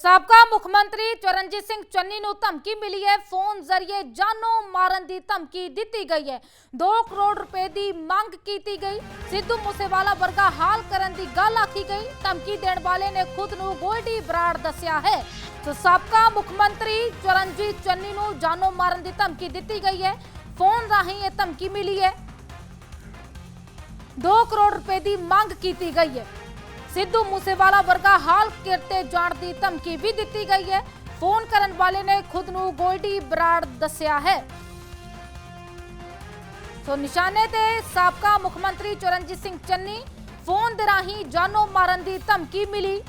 ਸਾਬਕਾ ਮੁੱਖ ਮੰਤਰੀ ਚਰਨਜੀਤ ਸਿੰਘ ਚੰਨੀ ਨੂੰ ਧਮਕੀ ਮਿਲੀ ਹੈ ਫੋਨ ਜ਼ਰੀਏ ਜਾਨੋਂ ਮਾਰਨ ਦੀ ਧਮਕੀ ਦਿੱਤੀ ਗਈ ਹੈ 2 ਕਰੋੜ ਰੁਪਏ ਦੀ ਮੰਗ ਕੀਤੀ ਗਈ ਸਿੱਧੂ ਮੂਸੇਵਾਲਾ ਵਰਗਾ ਹਾਲ ਕਰਨ ਦੀ ਗੱਲ ਆਖੀ ਗਈ ਧਮਕੀ ਦੇਣ ਵਾਲੇ ਨੇ ਖੁਦ ਨੂੰ ਗੋਲਡੀ ਬਰਾੜ ਦੱਸਿਆ ਹੈ ਸੋ ਸਾਬਕਾ ਮੁੱਖ ਮੰਤਰੀ ਚਰਨਜੀਤ ਚੰਨੀ ਨੂੰ ਜਾਨੋਂ ਮਾਰਨ ਦੀ ਧਮਕੀ ਦਿੱਤੀ ਗਈ ਹੈ ਫੋਨ ਰਾਹੀਂ ਇਹ ਧਮਕੀ ਮਿਲੀ ਹੈ 2 ਕਰੋੜ ਰੁਪਏ ਦੀ ਮੰਗ ਕੀਤੀ ਗਈ ਹੈ ਸਿੱਧੂ ਮੂਸੇਵਾਲਾ ਵਰਗਾ ਹਾਲ ਕਿਰਤੇ ਜਾਣ ਦੀ ਧਮਕੀ ਵੀ ਦਿੱਤੀ ਗਈ ਹੈ। ਫੋਨ ਕਰਨ ਵਾਲੇ ਨੇ ਖੁਦ ਨੂੰ ਗੋਲਡੀ ਬਰਾੜ ਦੱਸਿਆ ਹੈ। ਸੋ ਨਿਸ਼ਾਨੇ ਤੇ ਸਾਬਕਾ ਮੁੱਖ ਮੰਤਰੀ ਚਰਨਜੀਤ ਸਿੰਘ ਚੰਨੀ ਫੋਨ ਦੇ ਰਾਹੀਂ ਜਾਨੋਂ ਮਾਰਨ ਦੀ ਧਮਕੀ ਮਿਲੀ।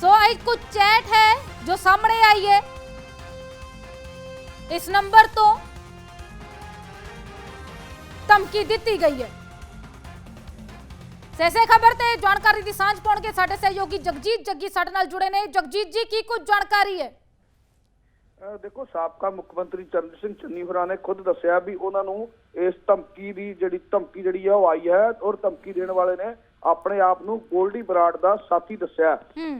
ਸੋ ਇਹ ਕੁਝ ਚੈਟ ਹੈ ਜੋ ਸਾਹਮਣੇ ਆਈ ਹੈ। ਇਸ ਨੰਬਰ ਤੋਂ ਧਮਕੀ ਦਿੱਤੀ ਗਈ ਹੈ? ਸੈਸੇ ਖਬਰ ਤੇ ਜਾਣਕਾਰੀ ਦੀ ਸਾਂਝ ਪਾਉਣਗੇ ਸਾਡੇ ਸਹਿਯੋਗੀ ਜਗਜੀਤ ਜੱਗੀ ਸਾਡੇ ਨਾਲ ਜੁੜੇ ਨੇ। ਜਗਜੀਤ ਜੀ ਕੀ ਕੁਝ ਜਾਣਕਾਰੀ ਹੈ? ਦੇਖੋ ਸਾਬਕਾ ਮੁੱਖ ਮੰਤਰੀ ਚਰਨਜੀਤ ਸਿੰਘ ਚੰਨੀ ਹੋਰਾਂ ਨੇ ਖੁਦ ਦੱਸਿਆ ਵੀ ਉਹਨਾਂ ਨੂੰ ਇਸ ਧਮਕੀ ਦੀ ਜਿਹੜੀ ਧਮਕੀ ਜਿਹੜੀ ਆ ਉਹ ਆਈ ਹੈ ਔਰ ਧਮਕੀ ਦੇਣ ਵਾਲੇ ਨੇ ਆਪਣੇ ਆਪ ਨੂੰ ਗੋਲਡੀ ਬਰਾੜ ਦਾ ਸਾਥੀ ਦੱਸਿਆ।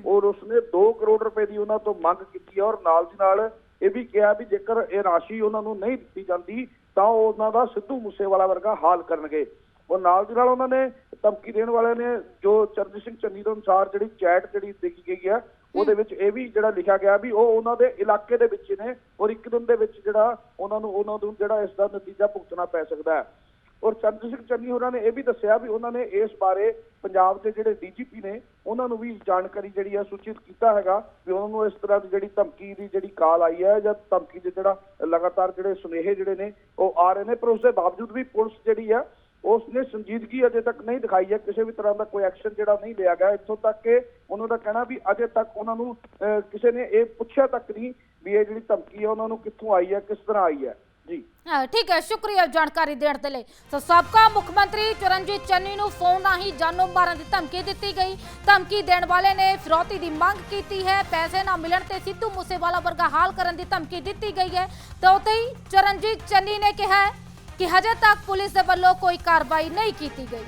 ਔਰ ਉਸਨੇ 2 ਕਰੋੜ ਰੁਪਏ ਦੀ ਉਹਨਾਂ ਤੋਂ ਮੰਗ ਕੀਤੀ ਔਰ ਨਾਲ ਦੀ ਨਾਲ ਇਹ ਵੀ ਕਿਹਾ ਵੀ ਜੇਕਰ ਇਹ ਰਾਸ਼ੀ ਉਹਨਾਂ ਨੂੰ ਨਹੀਂ ਦਿੱਤੀ ਜਾਂਦੀ ਤਾਂ ਉਹ ਉਹਨਾਂ ਦਾ ਸਿੱਧੂ ਮੂਸੇਵਾਲਾ ਵਰਗਾ ਹਾਲ ਕਰਨਗੇ। ਔਰ ਨਾਲ ਦੀ ਨਾਲ ਉਹਨਾਂ ਨੇ ਧਮਕੀ ਦੇਣ ਵਾਲੇ ਨੇ ਜੋ ਚਰਨਜੀਤ ਸਿੰਘ ਚੰਨੀ ਦੇ ਅਨੁਸਾਰ ਜਿਹੜੀ ਚੈਟ ਜਿਹੜੀ ਦੇਖੀ ਗਈ ਹੈ ਉਹਦੇ ਵਿੱਚ ਇਹ ਵੀ ਜਿਹੜਾ ਲਿਖਿਆ ਗਿਆ ਵੀ ਉਹ ਉਹਨਾਂ ਦੇ ਇਲਾਕੇ ਦੇ ਵਿੱਚ ਨੇ ਔਰ ਇੱਕ ਦਿਨ ਦੇ ਵਿੱਚ ਜਿਹੜਾ ਉਹਨਾਂ ਨੂੰ ਉਹਨਾਂ ਨੂੰ ਜਿਹੜਾ ਇਸ ਦਾ ਨਤੀਜਾ ਭੁਗਤਣਾ ਪੈ ਸਕਦਾ ਹੈ। ਔਰ ਚੰਦਰ ਸਿੰਘ ਚੰਨੀ ਹੋਰਾਂ ਨੇ ਇਹ ਵੀ ਦੱਸਿਆ ਵੀ ਉਹਨਾਂ ਨੇ ਇਸ ਬਾਰੇ ਪੰਜਾਬ ਦੇ ਜਿਹੜੇ ਡੀਜੀਪੀ ਨੇ ਉਹਨਾਂ ਨੂੰ ਵੀ ਜਾਣਕਾਰੀ ਜਿਹੜੀ ਹੈ ਸੂਚਿਤ ਕੀਤਾ ਹੈਗਾ ਵੀ ਉਹਨਾਂ ਨੂੰ ਇਸ ਤਰ੍ਹਾਂ ਦੀ ਜਿਹੜੀ ਧਮਕੀ ਦੀ ਜਿਹੜੀ ਕਾਲ ਆਈ ਹੈ ਜਾਂ ਧਮਕੀ ਦੇ ਜਿਹੜਾ ਲਗਾਤਾਰ ਜਿਹੜੇ ਸੁਨੇਹੇ ਜਿਹੜੇ ਨੇ ਉਹ ਆ ਰਹੇ ਨੇ ਪਰ ਉਸ ਦੇ ਬਾਵਜੂਦ ਵੀ ਪੁਲਿਸ ਜਿਹੜੀ ਹੈ ਉਸ ਨੇ ਸੰਜੀਦਗੀ ਅਜੇ ਤੱਕ ਨਹੀਂ ਦਿਖਾਈ ਹੈ ਕਿਸੇ ਵੀ ਤਰ੍ਹਾਂ ਦਾ ਕੋਈ ਐਕਸ਼ਨ ਜਿਹੜਾ ਨਹੀਂ ਲਿਆ ਗਿਆ। ਇੱਥੋਂ ਤੱਕ ਕਿ ਉਹਨਾਂ ਦਾ ਕਹਿਣਾ ਵੀ ਅਜੇ ਤੱਕ ਉਹਨਾਂ ਨੂੰ ਅਹ, ਕਿਸੇ ਨੇ ਇਹ ਪੁੱਛਿਆ ਤੱਕ ਨਹੀਂ ਵੀ ਇਹ ਜਿਹੜੀ ਧਮਕੀ ਹੈ ਉਹਨਾਂ ਨੂੰ ਕਿੱਥੋਂ ਆਈ ਹੈ ਕਿਸ ਤਰ੍ਹਾਂ ਆਈ ਹੈ। ਜੀ। ਹਾਂ, ਠੀਕ ਹੈ ਸ਼ੁਕਰੀਆ ਜਾਣਕਾਰੀ ਦੇਣ ਦੇ ਲਈ। ਸੋ ਸਾਬਕਾ ਮੁੱਖ ਮੰਤਰੀ ਚਰਨਜੀਤ ਚੰਨੀ ਨੂੰ ਫੋਨ ਰਾਹੀਂ ਜਾਨੋਂ ਮਾਰਨ ਦੀ ਧਮਕੀ ਦਿੱਤੀ ਗਈ। ਧਮਕੀ ਦੇਣ ਵਾਲੇ ਨੇ ਫਿਰੌਤੀ ਦੀ ਮੰਗ ਕੀਤੀ ਹੈ। ਪੈਸੇ ਨਾ ਮਿਲਣ ਤੇ ਸਿੱਧੂ ਮੂਸੇਵਾਲਾ ਵਰਗਾ ਹਾਲ ਕਰਨ ਦੀ ਧਮਕੀ ਦਿੱਤੀ ਗਈ ਹੈ। ਤਾਂ ਉੱਥੇ ਹੀ ਚਰਨਜੀਤ ਚੰਨੀ ਨੇ ਕਿਹਾ ਹੈ ਕਿ ਹਜੇ ਤੱਕ ਪੁਲਿਸ ਦੇ ਵੱਲੋਂ ਕੋਈ ਕਾਰਵਾਈ ਨਹੀਂ ਕੀਤੀ ਗਈ।